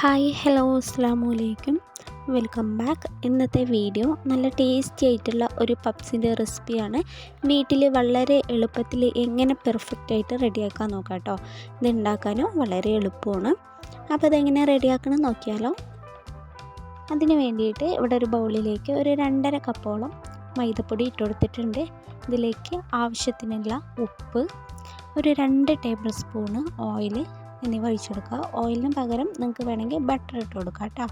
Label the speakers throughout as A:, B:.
A: Hi hello അസ്സാം വലൈക്കും welcome back. ഇന്നത്തെ വീഡിയോ നല്ല ടേസ്റ്റി ആയിട്ടുള്ള ഒരു പപ്സിന്റെ റെസിപ്പിയാണ്. വീട്ടിൽ വളരെ എളുപ്പത്തിൽ എങ്ങനെ പെർഫെക്റ്റ് ആയിട്ട് റെഡിയാക്കാൻ നോക്കാം കേട്ടോ ഇത് ഉണ്ടാക്കാനും വളരെ എളുപ്പമാണ്. അപ്പോൾ അതെങ്ങനെ റെഡിയാക്കണം നോക്കിയാലോ. അതിന് വേണ്ടിയിട്ട് ഇവിടെ ഒരു ബൗളിലേക്ക് ഒരു രണ്ടര കപ്പോളം മൈദപ്പൊടി ഇട്ട് കൊടുത്തിട്ടുണ്ട്. ഇതിലേക്ക് ആവശ്യത്തിനുള്ള ഉപ്പ് ഒരു രണ്ട് ടേബിൾ സ്പൂണ് ഓയിൽ എന്നിവ ഒഴിച്ചു കൊടുക്കുക ഓയിലിന് പകരം നിങ്ങൾക്ക് വേണമെങ്കിൽ ബട്ടർ ഇട്ട് കൊടുക്കുക കേട്ടോ.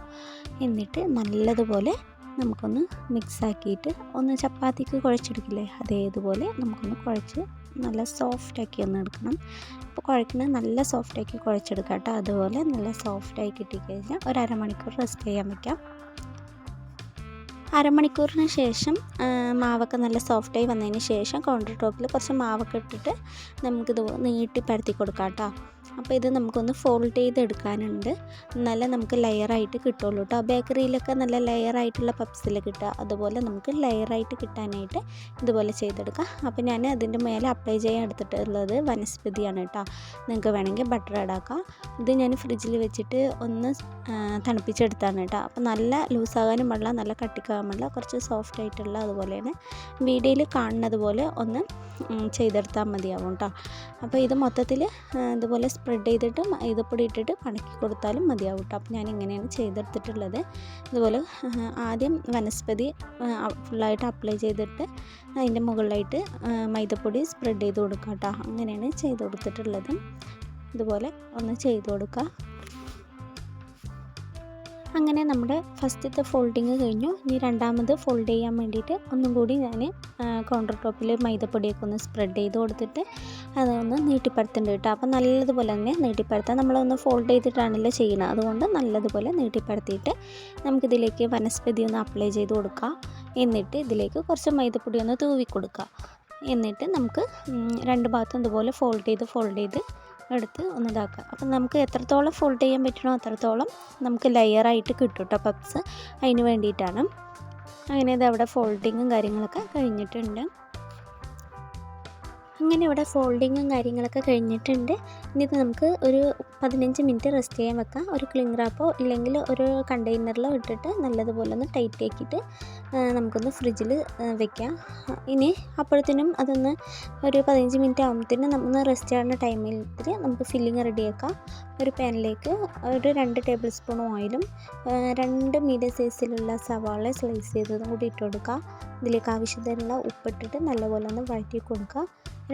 A: എന്നിട്ട് നല്ലതുപോലെ നമുക്കൊന്ന് മിക്സാക്കിയിട്ട് ഒന്ന് ചപ്പാത്തിക്ക് കുഴച്ചെടുക്കില്ലേ? അതേതുപോലെ നമുക്കൊന്ന് കുഴച്ച് നല്ല സോഫ്റ്റാക്കി ഒന്ന് എടുക്കണം. അപ്പോൾ കുഴക്കുന്നത് നല്ല സോഫ്റ്റാക്കി കുഴച്ചെടുക്കുക കേട്ടോ. അതുപോലെ നല്ല സോഫ്റ്റായി കിട്ടിക്കഴിഞ്ഞാൽ ഒരു അരമണിക്കൂർ റെസ്റ്റ് ചെയ്യാൻ വയ്ക്കാം അരമണിക്കൂറിന് ശേഷം മാവൊക്കെ നല്ല സോഫ്റ്റായി വന്നതിന് ശേഷം കൗണ്ടർ ടോപ്പിൽ കുറച്ച് മാവൊക്കെ ഇട്ടിട്ട് നമുക്കിത് നീട്ടി പരത്തി കൊടുക്കാം കേട്ടോ. അപ്പോൾ ഇത് നമുക്കൊന്ന് ഫോൾഡ് ചെയ്ത് എടുക്കാനുണ്ട് നല്ല നമുക്ക് ലെയറായിട്ട് കിട്ടുള്ളൂ കേട്ടോ ബേക്കറിയിലൊക്കെ നല്ല ലെയറായിട്ടുള്ള പപ്സിൽ കിട്ടുക. അതുപോലെ നമുക്ക് ലെയറായിട്ട് കിട്ടാനായിട്ട് ഇതുപോലെ ചെയ്തെടുക്കാം. അപ്പോൾ ഞാൻ അതിന്റെ മേലെ അപ്ലൈ ചെയ്യാൻ എടുത്തിട്ടുള്ളത് വനസ്പതിയാണ് കേട്ടോ നിങ്ങൾക്ക് വേണമെങ്കിൽ ബട്ടർ ഇടാക്കാം ഇത് ഞാൻ ഫ്രിഡ്ജിൽ വെച്ചിട്ട് ഒന്ന് തണുപ്പിച്ചെടുത്താണ് കേട്ടോ അപ്പോൾ നല്ല ലൂസാകാനും പാടില്ല നല്ല കട്ടിക്കാകാൻ പാടില്ല. കുറച്ച് സോഫ്റ്റ് ആയിട്ടുള്ള അതുപോലെയാണ്. വീഡിയോയിൽ കാണുന്നത് പോലെ ഒന്ന് ചെയ്തെടുത്താൽ മതിയാവും കേട്ടോ അപ്പോൾ ഇത് മൊത്തത്തിൽ ഇതുപോലെ സ്പ്രെഡ് ചെയ്തിട്ട് മൈദപ്പൊടി ഇട്ടിട്ട് പണക്കി കൊടുത്താലും മതിയാവും കേട്ടോ അപ്പോൾ ഞാൻ ഇങ്ങനെയാണ് ചെയ്തെടുത്തിട്ടുള്ളത്. ഇതുപോലെ ആദ്യം വനസ്പതി ഫുള്ളായിട്ട് അപ്ലൈ ചെയ്തിട്ട് അതിന്റെ മുകളിലായിട്ട് മൈദപ്പൊടി സ്പ്രെഡ് ചെയ്ത് കൊടുക്കാം കേട്ടോ അങ്ങനെയാണ് ചെയ്ത് കൊടുത്തിട്ടുള്ളത്. ഇതുപോലെ ഒന്ന് ചെയ്ത് കൊടുക്കുക അങ്ങനെ നമ്മുടെ ഫസ്റ്റത്തെ ഫോൾഡിങ് കഴിഞ്ഞു. ഇനി രണ്ടാമത് ഫോൾഡ് ചെയ്യാൻ വേണ്ടിയിട്ട് ഒന്നും കൂടി ഞാൻ കൗണ്ടർ ടോപ്പിൽ മൈദപ്പൊടിയൊക്കെ ഒന്ന് സ്പ്രെഡ് ചെയ്ത് കൊടുത്തിട്ട് അതൊന്ന് നീട്ടിപ്പരത്തുന്നുണ്ട് കേട്ടോ. അപ്പോൾ നല്ലതുപോലെ തന്നെ നീട്ടിപ്പരത്താം. നമ്മളൊന്ന് ഫോൾഡ് ചെയ്തിട്ടാണല്ലോ ചെയ്യുന്നത്. അതുകൊണ്ട് നല്ലതുപോലെ നീട്ടിപ്പരത്തിയിട്ട് നമുക്കിതിലേക്ക് വനസ്പതി ഒന്ന് അപ്ലൈ ചെയ്ത് കൊടുക്കുക എന്നിട്ട് ഇതിലേക്ക് കുറച്ച് മൈദപ്പൊടി ഒന്ന് തൂവി കൊടുക്കുക എന്നിട്ട് നമുക്ക് രണ്ട് ഭാഗത്തും ഇതുപോലെ ഫോൾഡ് ചെയ്ത് ഫോൾഡ് ചെയ്ത് എടുത്ത് ഒന്ന് ഇതാക്കുക. അപ്പം നമുക്ക് എത്രത്തോളം ഫോൾഡ് ചെയ്യാൻ പറ്റണോ അത്രത്തോളം നമുക്ക് ലെയറായിട്ട് കിട്ടും കേട്ടോ പപ്സ് അതിന് വേണ്ടിയിട്ടാണ്. അങ്ങനെ ഇത് അവിടെ ഫോൾഡിങ്ങും കാര്യങ്ങളൊക്കെ കഴിഞ്ഞിട്ടുണ്ട്. അങ്ങനെ ഇവിടെ ഫോൾഡിങ്ങും കാര്യങ്ങളൊക്കെ കഴിഞ്ഞിട്ടുണ്ട്. ഇനി ഇത് നമുക്ക് ഒരു പതിനഞ്ച് മിനിറ്റ് റെസ്റ്റ് ചെയ്യാൻ വെക്കാം. ഒരു ക്ലിംഗ് റാപ്പോ ഇല്ലെങ്കിൽ ഒരു കണ്ടെയ്നറിലോ ഇട്ടിട്ട് നല്ലതുപോലെ ഒന്ന് ടൈറ്റ് ആക്കിയിട്ട് നമുക്കൊന്ന് ഫ്രിഡ്ജിൽ വെക്കാം. ഇനി അപ്പോഴത്തേനും അതൊന്ന് ഒരു പതിനഞ്ച് മിനിറ്റ് ആകുമ്പോഴത്തേനും നമ്മൾ റെസ്റ്റ് ചെയ്യുന്ന ടൈമിൽ നമുക്ക് ഫില്ലിങ് റെഡിയാക്കാം ഒരു പാനിലേക്ക് ഒരു രണ്ട് ടേബിൾ സ്പൂൺ ഓയിലും രണ്ട് മീഡിയം സൈസിലുള്ള സവാള സ്ലൈസ് ചെയ്തതും കൂടി ഇട്ട് കൊടുക്കുക ഇതിലേക്ക് ആവശ്യത്തിനുള്ള ഉപ്പിട്ടിട്ട് നല്ലപോലെ ഒന്ന് വഴറ്റി കൊടുക്കുക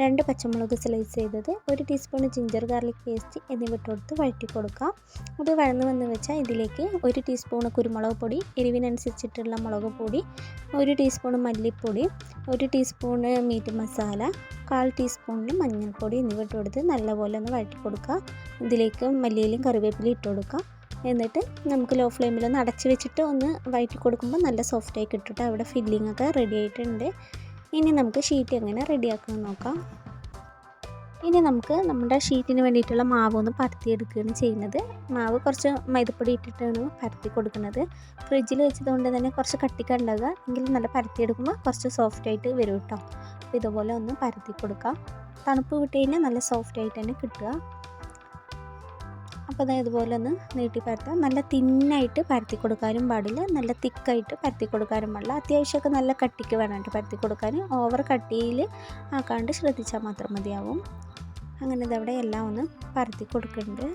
A: രണ്ട് പച്ചമുളക് സ്ലൈസ് ചെയ്തത് ഒരു ടീസ്പൂൺ ജിഞ്ചർ ഗാർലിക് പേസ്റ്റ് എന്നിവ ഇട്ടുകൊടുത്ത് വഴറ്റി കൊടുക്കാം. അത് വഴന്ന് വന്ന് വെച്ചാൽ ഇതിലേക്ക് ഒരു ടീസ്പൂൺ കുരുമുളക് പൊടി എരിവിനനുസരിച്ചിട്ടുള്ള മുളക് പൊടി ഒരു ടീസ്പൂൺ മല്ലിപ്പൊടി ഒരു ടീസ്പൂൺ മീറ്റ് മസാല കാൽ ടീസ്പൂണിൽ മഞ്ഞൾപ്പൊടി എന്നിവ ഇട്ട് കൊടുത്ത് നല്ലപോലെ ഒന്ന് വഴറ്റി കൊടുക്കുക ഇതിലേക്ക് മല്ലിയിലും കറിവേപ്പിലയും ഇട്ട് കൊടുക്കുക എന്നിട്ട് നമുക്ക് ലോ ഫ്ലെയിമിൽ ഒന്ന് അടച്ച് വെച്ചിട്ട് ഒന്ന് വഴറ്റി കൊടുക്കുമ്പോൾ നല്ല സോഫ്റ്റായി കിട്ടും അവിടെ ഫില്ലിംഗ് ഒക്കെ റെഡി ആയിട്ടുണ്ട്. ഇനി നമുക്ക് ഷീറ്റ് എങ്ങനെ റെഡിയാക്കാൻ നോക്കാം. ഇനി നമുക്ക് നമ്മുടെ ഷീറ്റിന് വേണ്ടിയിട്ടുള്ള മാവ് ഒന്ന് പരത്തിയെടുക്കുകയാണ് ചെയ്യുന്നത്. മാവ് കുറച്ച് മൈദപ്പൊടി ഇട്ടിട്ടാണ് പരത്തി കൊടുക്കുന്നത്. ഫ്രിഡ്ജിൽ വെച്ചതുകൊണ്ട് തന്നെ കുറച്ച് കട്ടിക്ക ഉണ്ടാകുക എങ്കിൽ നല്ല പരത്തിയെടുക്കുമ്പോൾ കുറച്ച് സോഫ്റ്റ് ആയിട്ട് വരും കേട്ടോ അപ്പോൾ ഇതുപോലെ ഒന്ന് പരത്തി കൊടുക്കാം. തണുപ്പ് വിട്ട് കഴിഞ്ഞാൽ നല്ല സോഫ്റ്റ് ആയിട്ട് തന്നെ കിട്ടുക. അപ്പോൾ അതായത് ഇതുപോലെ ഒന്ന് നീട്ടി പരത്താം. നല്ല തിന്നായിട്ട് പരത്തി കൊടുക്കാനും പാടില്ല. നല്ല തിക്കായിട്ട് പരത്തി കൊടുക്കാനും പാടില്ല. അത്യാവശ്യമൊക്കെ നല്ല കട്ടിക്ക് വേണം പരത്തി കൊടുക്കാൻ. ഓവർ കട്ടിയിൽ ആക്കാണ്ട് ശ്രദ്ധിച്ചാൽ മാത്രം മതിയാവും. അങ്ങനെ ഇതവിടെ എല്ലാം ഒന്ന് പരത്തി കൊടുക്കുന്നുണ്ട്.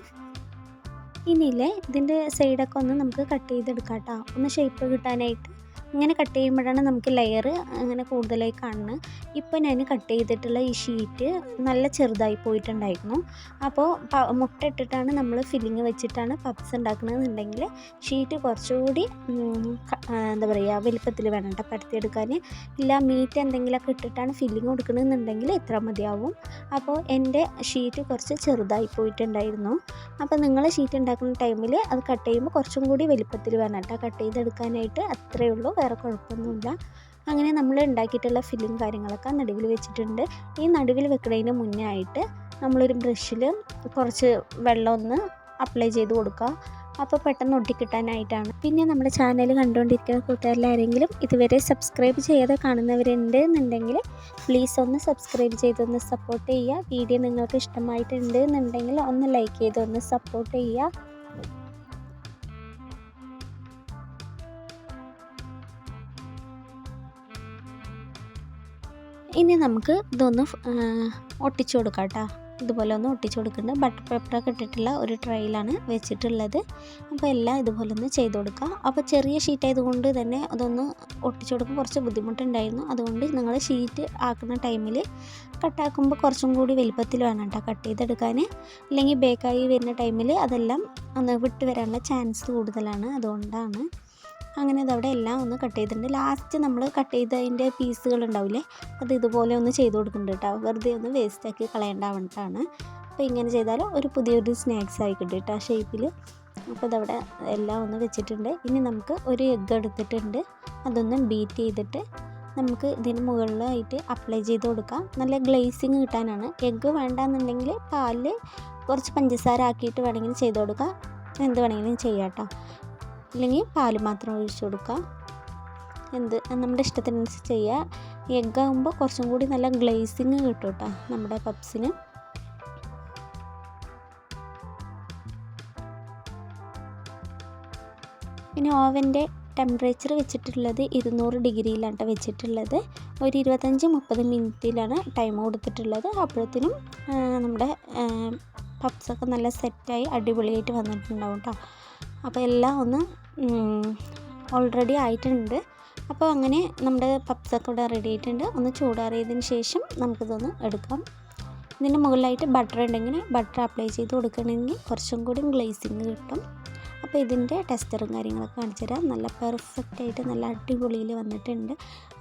A: ഇനിയില്ലേ ഇതിന്റെ സൈഡൊക്കെ ഒന്ന് നമുക്ക് കട്ട് ചെയ്തെടുക്കാം കേട്ടോ. ഒന്ന് ഷേപ്പ് കിട്ടാനായിട്ട്. ഇങ്ങനെ കട്ട് ചെയ്യുമ്പോഴാണ് നമുക്ക് ലെയർ അങ്ങനെ കൂടുതലായി കാണുന്നത്. ഇപ്പോൾ ഞാൻ കട്ട് ചെയ്തിട്ടുള്ള ഈ ഷീറ്റ് നല്ല ചെറുതായി പോയിട്ടുണ്ടായിരുന്നു. അപ്പോൾ മുട്ട ഇട്ടിട്ടാണ് നമ്മൾ ഫില്ലിങ് വെച്ചിട്ടാണ് പപ്സ് ഉണ്ടാക്കണമെന്നുണ്ടെങ്കിൽ ഷീറ്റ് കുറച്ചുകൂടി എന്താ പറയുക വലിപ്പത്തിൽ വേണം കേട്ടോ പരത്തിയെടുക്കാൻ ഇല്ല മീറ്റ് എന്തെങ്കിലുമൊക്കെ ഇട്ടിട്ടാണ് ഫില്ലിങ് കൊടുക്കണമെന്നുണ്ടെങ്കിൽ ഇത്ര മതിയാവും. അപ്പോൾ എന്റെ ഷീറ്റ് കുറച്ച് ചെറുതായി പോയിട്ടുണ്ടായിരുന്നു. അപ്പോൾ നിങ്ങൾ ഷീറ്റ് ഉണ്ടാക്കുന്ന ടൈമിൽ അത് കട്ട് ചെയ്യുമ്പോൾ കുറച്ചും കൂടി വലിപ്പത്തിൽ വേണം കേട്ടോ കട്ട് ചെയ്തെടുക്കാനായിട്ട്. അത്രയേ ഉള്ളൂ വേറെ കുഴപ്പമൊന്നുമില്ല. അങ്ങനെ നമ്മൾ ഉണ്ടാക്കിയിട്ടുള്ള ഫില്ലും കാര്യങ്ങളൊക്കെ നടുവിൽ വെച്ചിട്ടുണ്ട്. ഈ നടുവിൽ വെക്കുന്നതിന് മുന്നേ ആയിട്ട് നമ്മളൊരു ബ്രഷിൽ കുറച്ച് വെള്ളം ഒന്ന് അപ്ലൈ ചെയ്ത് കൊടുക്കുക. അപ്പോൾ പെട്ടെന്ന് ഒട്ടിക്കിട്ടാനായിട്ടാണ്. പിന്നെ നമ്മുടെ ചാനൽ കണ്ടുകൊണ്ടിരിക്കുന്ന കൂട്ടുകാരിൽ ആരെങ്കിലും ഇതുവരെ സബ്സ്ക്രൈബ് ചെയ്യാതെ കാണുന്നവരുണ്ട് എന്നുണ്ടെങ്കിൽ പ്ലീസ് ഒന്ന് സബ്സ്ക്രൈബ് ചെയ്തൊന്ന് സപ്പോർട്ട് ചെയ്യുക. വീഡിയോ നിങ്ങൾക്ക് ഇഷ്ടമായിട്ടുണ്ട് എന്നുണ്ടെങ്കിൽ ഒന്ന് ലൈക്ക് ചെയ്തൊന്ന് സപ്പോർട്ട് ചെയ്യുക. ഇനി നമുക്ക് ഇതൊന്ന് ഒട്ടിച്ചു കൊടുക്കാം കേട്ടോ ഇതുപോലെ ഒന്ന് ഒട്ടിച്ചു കൊടുക്കുന്നുണ്ട്. ബട്ടർ പേപ്പറൊക്കെ ഇട്ടിട്ടുള്ള ഒരു ട്രെയിലാണ് വെച്ചിട്ടുള്ളത്. അപ്പോൾ എല്ലാം ഇതുപോലെ ഒന്ന് ചെയ്ത് കൊടുക്കുക അപ്പോൾ ചെറിയ ഷീറ്റ് ആയതുകൊണ്ട് തന്നെ അതൊന്ന് ഒട്ടിച്ചു കൊടുക്കുമ്പോൾ കുറച്ച് ബുദ്ധിമുട്ടുണ്ടായിരുന്നു. അതുകൊണ്ട് നിങ്ങൾ ഷീറ്റ് ആക്കുന്ന ടൈമിൽ കട്ടാക്കുമ്പോൾ കുറച്ചും കൂടി വലിപ്പത്തിൽ വേണം കേട്ടോ കട്ട് ചെയ്തെടുക്കാൻ. അല്ലെങ്കിൽ ബേക്കായി വരുന്ന ടൈമിൽ അതെല്ലാം ഒന്ന് വിട്ട് വരാനുള്ള ചാൻസ് കൂടുതലാണ്. അതുകൊണ്ടാണ്. അങ്ങനെ ഇതവിടെ എല്ലാം ഒന്ന് കട്ട് ചെയ്തിട്ടുണ്ട്. ലാസ്റ്റ് നമ്മൾ കട്ട് ചെയ്തതിന്റെ പീസുകൾ ഉണ്ടാവില്ലേ അത് ഇതുപോലെ ഒന്ന് ചെയ്ത് കൊടുക്കുന്നുണ്ട് കേട്ടോ. വെറുതെ ഒന്ന് വേസ്റ്റാക്കി കളയേണ്ട വേണ്ടിയിട്ടാണ് അപ്പോൾ ഇങ്ങനെ ചെയ്താൽ ഒരു പുതിയൊരു സ്നാക്സ് ആയി കിട്ടും ആ ഷേപ്പിൽ അപ്പോൾ ഇതവിടെ എല്ലാം ഒന്ന് വെച്ചിട്ടുണ്ട്. ഇനി നമുക്ക് ഒരു എഗ്ഗ് എടുത്തിട്ടുണ്ട്. അതൊന്ന് ബീറ്റ് ചെയ്തിട്ട് നമുക്ക് ഇതിന് മുകളിലായിട്ട് അപ്ലൈ ചെയ്ത് കൊടുക്കാം. നല്ല ഗ്ലേസിങ് കിട്ടാനാണ്. എഗ്ഗ് വേണ്ടാന്നുണ്ടെങ്കിൽ പാൽ കുറച്ച് പഞ്ചസാര ആക്കിയിട്ട് വേണമെങ്കിൽ ചെയ്ത് കൊടുക്കാം. എന്ത് വേണമെങ്കിലും ചെയ്യാം കേട്ടോ. ഇല്ലെങ്കിൽ പാൽ മാത്രം ഒഴിച്ചു കൊടുക്കുക. എന്ത് നമ്മുടെ ഇഷ്ടത്തിനനുസരിച്ച് ചെയ്യുക. എഗ്ഗ് ആകുമ്പോൾ കുറച്ചും കൂടി നല്ല ഗ്ലേസിങ് കിട്ടും കേട്ടോ നമ്മുടെ പപ്സിന് പിന്നെ ഓവന്റെ ടെമ്പറേച്ചർ വെച്ചിട്ടുള്ളത് ഇരുന്നൂറ് ഡിഗ്രിയിലാണ് വെച്ചിട്ടുള്ളത്. ഒരു ഇരുപത്തഞ്ച് മുപ്പത് മിനിറ്റിലാണ് ടൈം കൊടുത്തിട്ടുള്ളത്. അപ്പോഴത്തേനും നമ്മുടെ പപ്സൊക്കെ നല്ല സെറ്റായി അടിപൊളിയായിട്ട് വന്നിട്ടുണ്ടാവും കേട്ടോ. അപ്പോൾ എല്ലാം ഒന്ന് ഓൾറെഡി ആയിട്ടുണ്ട്. അപ്പോൾ അങ്ങനെ നമ്മുടെ പപ്സൊക്കെ ഇവിടെ റെഡി ആയിട്ടുണ്ട്. ഒന്ന് ചൂടാറിയതിന് ശേഷം നമുക്കിതൊന്ന് എടുക്കാം. ഇതിന്റെ മുകളിലായിട്ട് ബട്ടർ ഉണ്ടെങ്കിൽ ബട്ടർ അപ്ലൈ ചെയ്ത് കൊടുക്കണമെങ്കിൽ കുറച്ചും കൂടി ഗ്ലേസിങ് കിട്ടും. അപ്പോൾ ഇതിന്റെ ടെസ്റ്ററും കാര്യങ്ങളൊക്കെ കാണിച്ചു തരാം. നല്ല പെർഫെക്റ്റ് ആയിട്ട് നല്ല അടിപൊളിയിൽ വന്നിട്ടുണ്ട്.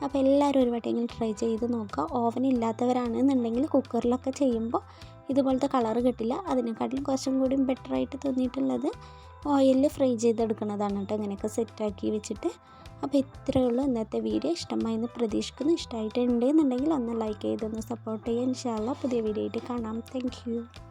A: അപ്പോൾ എല്ലാവരും ഒരു വട്ടമെങ്കിലും ട്രൈ ചെയ്ത് നോക്കുക. ഓവൻ ഇല്ലാത്തവരാണെന്നുണ്ടെങ്കിൽ കുക്കറിലൊക്കെ ചെയ്യുമ്പോൾ ഇതുപോലത്തെ കളറ് കിട്ടില്ല. അതിനെക്കാട്ടിലും കുറച്ചും കൂടി ബെറ്ററായിട്ട് തോന്നിയിട്ടുള്ളത് ഓയിലിൽ ഫ്രൈ ചെയ്തെടുക്കുന്നതാണ് കേട്ടോ ഇങ്ങനെയൊക്കെ സെറ്റാക്കി വെച്ചിട്ട്. അപ്പോൾ ഇത്രയേ ഉള്ളൂ ഇന്നത്തെ വീഡിയോ. ഇഷ്ടമായി എന്ന് പ്രതീക്ഷിക്കുന്നു. ഇഷ്ടമായിട്ടുണ്ട് എന്നുണ്ടെങ്കിൽ ഒന്ന് ലൈക്ക് ചെയ്തൊന്ന് സപ്പോർട്ട് ചെയ്യുക. ഇൻഷാല്ല പുതിയ വീഡിയോ ആയിട്ട് കാണാം. താങ്ക്